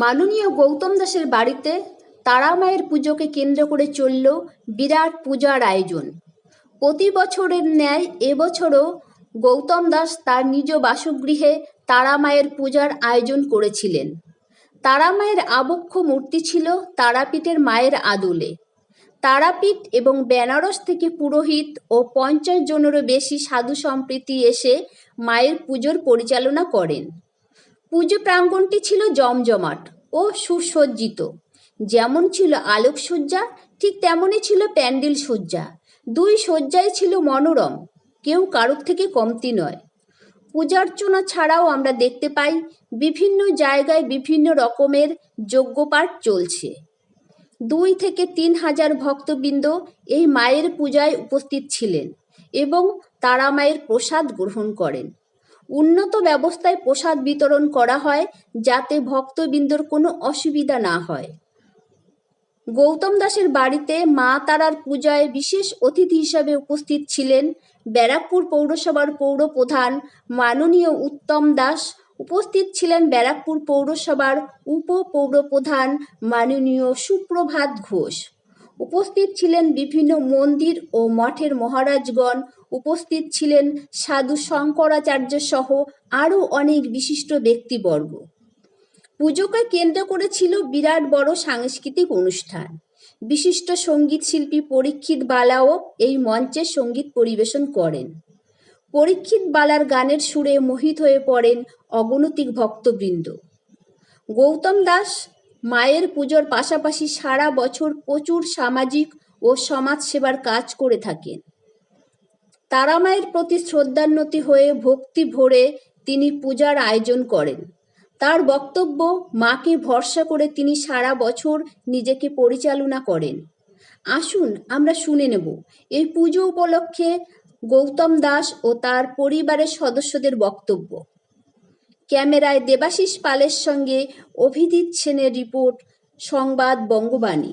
মাননীয় গৌতম দাসের বাড়িতে তারামায়ের পুজোকে কেন্দ্র করে চলল বিরাট পূজার আয়োজন। প্রতি বছরের ন্যায় এবছরও গৌতম দাস তার নিজ বাসগৃহে তারামায়ের পূজার আয়োজন করেছিলেন। তারামায়ের আবক্ষ মূর্তি ছিল তারাপীঠের মায়ের আদলে। তারাপীঠ এবং বেনারস থেকে পুরোহিত ও পঞ্চাশ জনেরও বেশি সাধু সম্প্রীতি এসে মায়ের পুজোর পরিচালনা করেন। পুজো প্রাঙ্গণটি ছিল জমজমাট ও সুসজ্জিত। যেমন ছিল আলোকসজ্জা, ঠিক তেমনই ছিল প্যান্ডেল সজ্জা দুই সজ্জাই ছিল মনোরম, কেউ কারোর থেকে কমতি নয়। পূজার্চনা ছাড়াও আমরা দেখতে পাই, বিভিন্ন জায়গায় বিভিন্ন রকমের যজ্ঞপাঠ চলছে। দুই থেকে তিন হাজার ভক্তবৃন্দ এই মায়ের পূজায় উপস্থিত ছিলেন এবং তারা মায়ের প্রসাদ গ্রহণ করেন। উন্নত ব্যবস্থায় প্রসাদ বিতরণ করা হয় যাতে ভক্তবৃন্দর কোনো অসুবিধা না হয়। গৌতম দাসের বাড়িতে মা তারার পূজায় বিশেষ অতিথি হিসাবে উপস্থিত ছিলেন ব্যারাকপুর পৌরসভার পৌর প্রধান মাননীয় উত্তম দাস। উপস্থিত ছিলেন ব্যারাকপুর পৌরসভার উপ পৌর প্রধান মাননীয় সুপ্রভাত ঘোষ। উপস্থিত ছিলেন বিভিন্ন মন্দির ও মঠের মহারাজগণ, উপস্থিত ছিলেন সাধু শঙ্করাচার্য সহ আরও অনেক বিশিষ্ট ব্যক্তিবর্গ। পুজোকে কেন্দ্র করেছিল বিরাট বড় সাংস্কৃতিক অনুষ্ঠান। বিশিষ্ট সংগীত শিল্পী পরীক্ষিত বালাও এই মঞ্চে সংগীত পরিবেশন করেন। পরীক্ষিত বালার গানের সুরে মোহিত হয়ে পড়েন অগণতিক ভক্তবৃন্দ। গৌতম দাস মায়ের পুজোর পাশাপাশি সারা বছর প্রচুর সামাজিক ও সমাজসেবার কাজ করে থাকেন। তারা মায়ের প্রতি শ্রদ্ধান্বিত হয়ে ভক্তি ভরে তিনি পূজার আয়োজন করেন। তার বক্তব্য, মাকে ভরসা করে তিনি সারা বছর নিজেকে পরিচালনা করেন। আসুন আমরা শুনে নেব, এই পুজো উপলক্ষে গৌতম দাস ও তার পরিবারের সদস্যদের বক্তব্য। ক্যামেরায় দেবাশিস পালের সঙ্গে অভিজিৎ সেনের রিপোর্ট সংবাদ বঙ্গবাণী।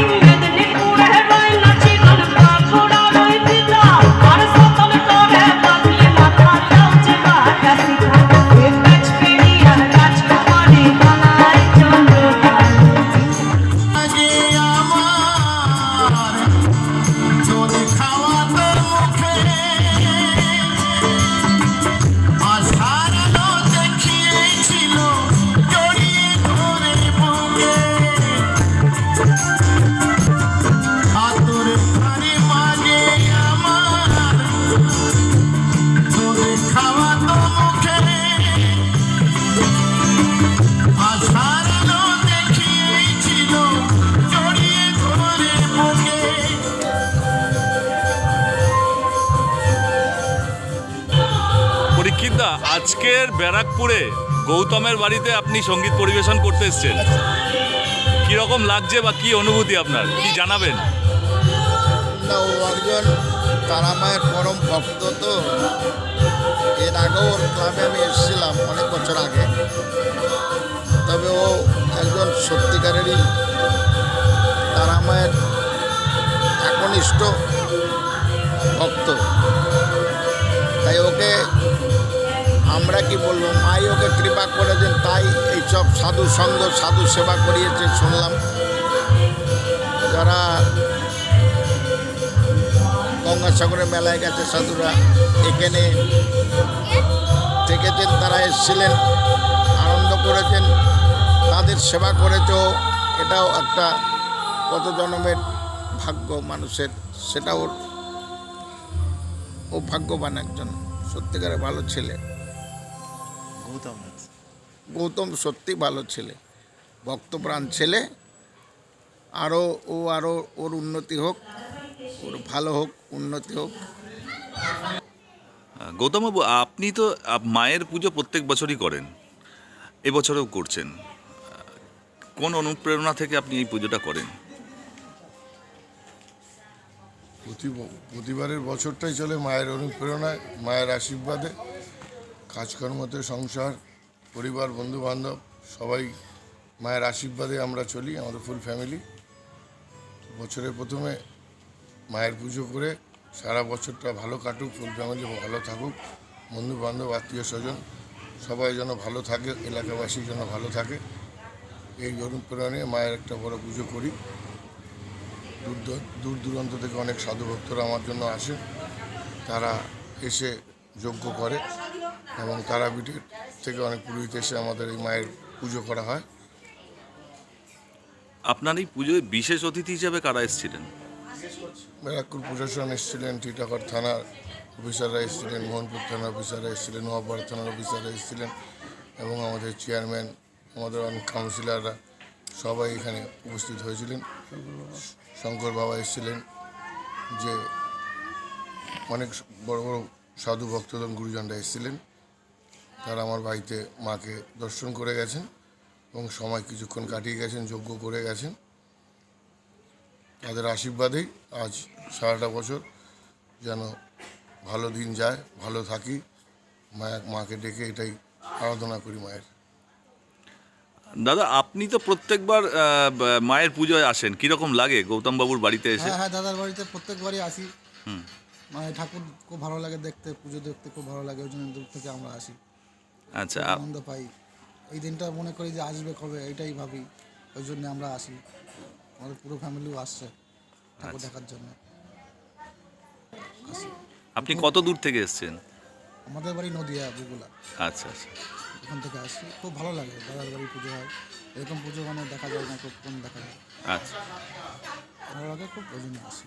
এই পরীক্ষিতদা আজকের ব্যারাকপুরে গৌতমের বাড়িতে আপনি সংগীত পরিবেশন করতে এসেছেন। কীরকম লাগছে বা কি অনুভূতি আপনার? কি জানাবেন? না, ও একজন তারা মায়ের পরম ভক্ত তো। এর আগেও ওর ক্লাবে আমি এসেছিলাম অনেক বছর আগে। তবে ও একজন সত্যিকারেরই তারা মায়ের একনিষ্ঠ ভক্ত। তাই ওকে আমরা কি বলব? মাই ওকে কৃপা করেছেন তাই এইসব সাধু সঙ্গ, সাধু সেবা করিয়েছে, শুনলাম। যারা গঙ্গাসাগরের মেলায় গেছে সাধুরা, এখানে থেকেছেন, তারা এসেছিলেন, আনন্দ করেছেন, তাদের সেবা করেছ এটাও একটা কত জন্মের ভাগ্য মানুষের সেটা ওর ও ভাগ্যবান একজন, সত্যিকারের ভালো ছেলে। গৌতম গৌতম সত্যি ভালো ছেলে ভক্তপ্রাণ ছেলে। আরও ও আরও ওর উন্নতি হোক ওর ভালো হোক উন্নতি হোক। গৌতমবাবু আপনি তো মায়ের পুজো প্রত্যেক বছরই করেন এবছরেও করছেন। কোন অনুপ্রেরণা থেকে আপনি এই পুজোটা করেন? প্রতি- প্রতিবারের বছরটাই চলে মায়ের অনুপ্রেরণায় মায়ের আশীর্বাদে। কাজকর্মতে সংসার, পরিবার বন্ধু বান্ধব সবাই মায়ের আশীর্বাদে আমরা চলি, আমাদের ফুল ফ্যামিলি বছরের প্রথমে মায়ের পুজো করে সারা বছরটা ভালো কাটুক ফুল ফ্যামিলি ভালো থাকুক বন্ধু বান্ধব আত্মীয় স্বজন, সবাই যেন ভালো থাকে, এলাকাবাসী যেন ভালো থাকে। এই অনুপ্রেরণে মায়ের একটা বড় পুজো করি। দূর- দূর দূরান্ত থেকে অনেক সাধু ভক্তরা আমার জন্য আসে। তারা এসে যজ্ঞ করে। এবং তারাপীঠের থেকে অনেক পুরোহিত এসে আমাদের এই মায়ের পুজো করা হয়। আপনার এই পুজোয় বিশেষ অতিথি হিসেবে কারা এসেছিলেন? ব্যারাকপুর প্রশাসন এসেছিলেন টিটাগড় থানার অফিসাররা এসেছিলেন মোহনপুর থানার অফিসাররা এসেছিলেন নোয়াপাড়া থানার অফিসাররা এসেছিলেন এবং আমাদের চেয়ারম্যান আমাদের অনেক কাউন্সিলররা সবাই এখানে উপস্থিত হয়েছিলেন। শঙ্কর বাবা এসেছিলেন যে অনেক বড় বড় সাধু ভক্তজন গুরুজনরা এসেছিলেন। তারা আমার বাড়িতে মাকে দর্শন করে গেছেন এবং সময় কিছুক্ষণ কাটিয়ে গেছেন যজ্ঞ করে গেছেন। তাদের আশীর্বাদেই আজ সারাটা বছর যেন ভালো দিন যায় ভালো থাকি। মায়া মাকে ডেকে এটাই আরাধনা করি মায়ের। দাদা আপনি তো প্রত্যেকবার মায়ের পুজোয় আসেন। কীরকম লাগে গৌতম বাবুর বাড়িতে এসে? হ্যাঁ হ্যাঁ দাদার বাড়িতে প্রত্যেকবারই আসি। মায়ের ঠাকুর খুব ভালো লাগে দেখতে পুজো দেখতে খুব ভালো লাগে ওই জন্য দূর থেকে আমরা আসি। আচ্ছা আনন্দ পাই। এই দিনটা মনে করি যে আসবে কবে এটাই ভাবি। ওই জন্য আমরা আসি। আমাদের পুরো ফ্যামিলিও আসছে ঠাকুর দেখার জন্য। আপনি কত দূর থেকে এসেছেন? আমাদের বাড়ি নদিয়া বুগুলা আচ্ছা আচ্ছা। ওখান থেকে আসি। খুব ভালো লাগে দাদার বাড়ি পুজো হয়। এরকম পুজো মানে দেখা যায় না খুব কম দেখা যায়। আচ্ছা। ভালো লাগে খুব ওই জন্য আসি।